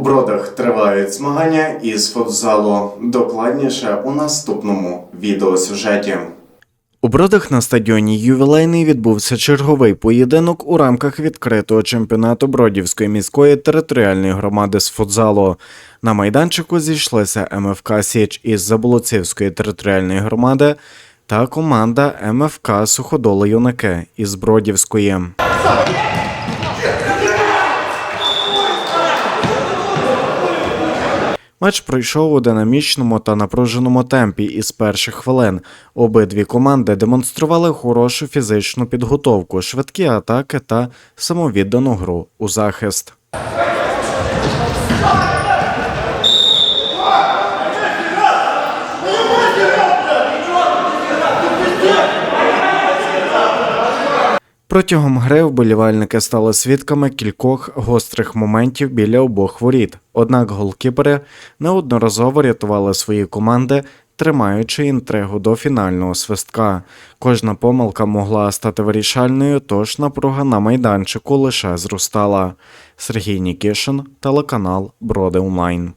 Бродах тривають змагання із футзалу. Докладніше у наступному відеосюжеті. У Бродах на стадіоні Ювілейний відбувся черговий поєдинок у рамках відкритого чемпіонату Бродівської міської територіальної громади з футзалу. На майданчику зійшлися МФК Січ із Заболоцівської територіальної громади та команда МФК Суходоли Юнаки із Бродівської. Матч пройшов у динамічному та напруженому темпі із перших хвилин. Обидві команди демонстрували хорошу фізичну підготовку, швидкі атаки та самовіддану гру у захист. Протягом гри вболівальники стали свідками кількох гострих моментів біля обох воріт. Однак голкіпери неодноразово рятували свої команди, тримаючи інтригу до фінального свистка. Кожна помилка могла стати вирішальною, тож напруга на майданчику лише зростала. Сергій Нікішин, телеканал Броди Онлайн.